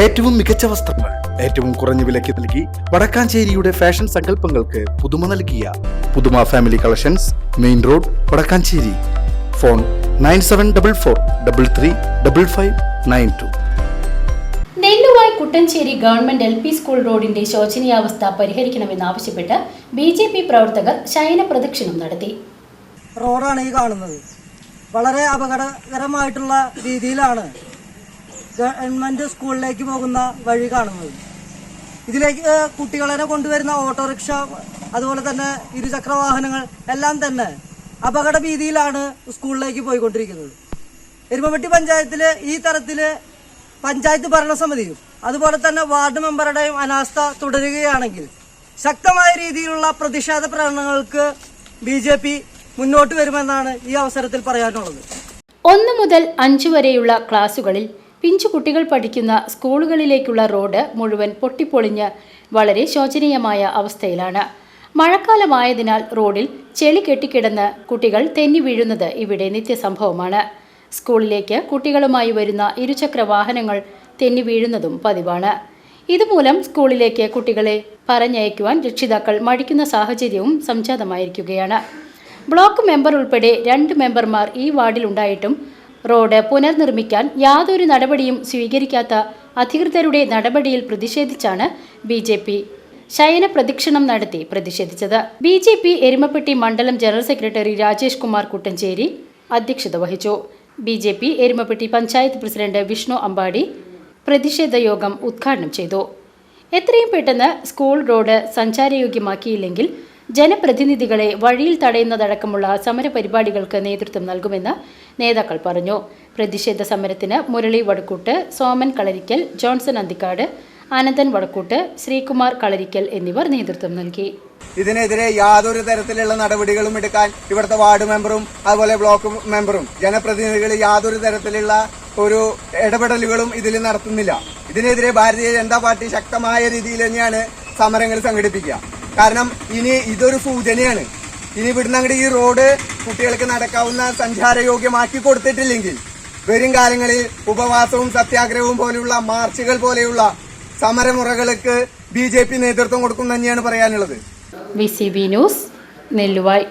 ഏറ്റവും മികച്ച വസ്ത്രങ്ങൾ ഏറ്റവും കുറഞ്ഞ വിലയ്ക്ക് നൽകി വടക്കാഞ്ചേരിയുടെ ഫാഷൻ സങ്കല്പങ്ങൾക്ക് പുതുമ നൽകിയ പുതുമ family collections main road Vadakkanchery. Phone nine seven double four double three double five nine two. Nelluvai Kuttancheri government L P school റോഡിന്റെ ശോചനീയാവസ്ഥ പരിഹരിക്കണമെന്നാവശ്യപ്പെട്ട് ബി ജെ പി പ്രവർത്തകർ ശയന പ്രദക്ഷിണം നടത്തി. റോഡാണ് ഈ കാണുന്നത്. വളരെ അപകടകരമായിട്ടുള്ള രീതിയിലാണ് ഗവൺമെന്റ് സ്കൂളിലേക്ക് പോകുന്ന വഴി കാണുന്നത്. ഇതിലേക്ക് കുട്ടികളെ കൊണ്ടുവരുന്ന ഓട്ടോറിക്ഷ അതുപോലെ തന്നെ ഇരുചക്ര വാഹനങ്ങൾ എല്ലാം തന്നെ അപകട ഭീതിയിലാണ് സ്കൂളിലേക്ക് പോയിക്കൊണ്ടിരിക്കുന്നത്. എരുമപ്പെട്ടി പഞ്ചായത്തിൽ ഈ തരത്തിൽ പഞ്ചായത്ത് ഭരണസമിതിയും അതുപോലെ തന്നെ വാർഡ് മെമ്പറുടെയും അനാസ്ഥ തുടരുകയാണെങ്കിൽ ശക്തമായ രീതിയിലുള്ള പ്രതിഷേധ പ്രകടനങ്ങൾക്ക് ബി ജെ പി മുന്നോട്ട് വരുമെന്നാണ് ഈ അവസരത്തിൽ പറയാനുള്ളത്. ഒന്ന് മുതൽ അഞ്ച് വരെയുള്ള ക്ലാസുകളിൽ പിഞ്ചു കുട്ടികൾ പഠിക്കുന്ന സ്കൂളുകളിലേക്കുള്ള റോഡ് മുഴുവൻ പൊട്ടിപ്പൊളിഞ്ഞ് വളരെ ശോചനീയമായ അവസ്ഥയിലാണ്. മഴക്കാലമായതിനാൽ റോഡിൽ ചെളി കെട്ടിക്കിടന്ന് കുട്ടികൾ തെന്നി വീഴുന്നത് ഇവിടെ നിത്യസംഭവമാണ്. സ്കൂളിലേക്ക് കുട്ടികളുമായി വരുന്ന ഇരുചക്ര വാഹനങ്ങൾ തെന്നി വീഴുന്നതും പതിവാണ്. ഇതുമൂലം സ്കൂളിലേക്ക് കുട്ടികളെ പറഞ്ഞയക്കുവാൻ രക്ഷിതാക്കൾ മടിക്കുന്ന സാഹചര്യവും സംജാതമായിരിക്കുകയാണ്. ബ്ലോക്ക് മെമ്പർ ഉൾപ്പെടെ രണ്ട് മെമ്പർമാർ ഈ വാർഡിലുണ്ടായിട്ടും റോഡ് പുനർനിർമ്മിക്കാൻ യാതൊരു നടപടിയും സ്വീകരിക്കാത്ത അധികൃതരുടെ നടപടിയിൽ പ്രതിഷേധിച്ചാണ് ബി ജെ പി. ശയന പ്രദക്ഷിണം നടത്തി പ്രതിഷേധിച്ചത്. ബി ജെ പി എരുമപ്പെട്ടി മണ്ഡലം ജനറൽ സെക്രട്ടറി രാജേഷ് കുമാർ കുട്ടഞ്ചേരി അധ്യക്ഷത വഹിച്ചു. B J P Erumapetty panchayat president Vishnu Ambadi പ്രതിഷേധ യോഗം ഉദ്ഘാടനം ചെയ്തു. എത്രയും പെട്ടെന്ന് സ്കൂൾ റോഡ് സഞ്ചാരയോഗ്യമാക്കിയില്ലെങ്കിൽ ജനപ്രതിനിധികളെ വഴിയിൽ തടയുന്നതടക്കമുള്ള സമരപരിപാടികൾക്ക് നേതൃത്വം നൽകുമെന്ന് നേതാക്കൾ പറഞ്ഞു. പ്രതിഷേധ സമരത്തിന് മുരളി വടക്കൂട്ട് സോമൻ കളരിക്കൽ ജോൺസൺ അന്തിക്കാട് ആനന്ദൻ വടക്കൂട്ട് ശ്രീകുമാർ കളരിക്കൽ എന്നിവർ നേതൃത്വം നൽകി. ഇതിനെതിരെ യാതൊരു തരത്തിലുള്ള നടപടികളും എടുക്കാൻ ഇവിടുത്തെ വാർഡ് മെമ്പറും അതുപോലെ ബ്ലോക്ക് മെമ്പറും ജനപ്രതിനിധികൾ യാതൊരു തരത്തിലുള്ള ഒരു ഇടപെടലുകളും ഇതിൽ നടത്തുന്നില്ല. ഇതിനെതിരെ ഭാരതീയ ജനതാ പാർട്ടി ശക്തമായ രീതിയിൽ തന്നെയാണ് സമരങ്ങൾ സംഘടിപ്പിക്കുക. കാരണം ഇനി ഇതൊരു സൂചനയാണ്. ഇനി ഇവിടുന്ന് അങ്ങോട്ട് ഈ റോഡ് കുട്ടികൾക്ക് നടക്കാവുന്ന സഞ്ചാരയോഗ്യമാക്കി കൊടുത്തിട്ടില്ലെങ്കിൽ വരും കാലങ്ങളിൽ ഉപവാസവും സത്യാഗ്രഹവും പോലെയുള്ള മാർച്ചുകൾ പോലെയുള്ള സമരമുറകൾക്ക് ബി ജെ പി നേതൃത്വം കൊടുക്കും തന്നെയാണ് പറയാനുള്ളത്. B C B news Nelluvai.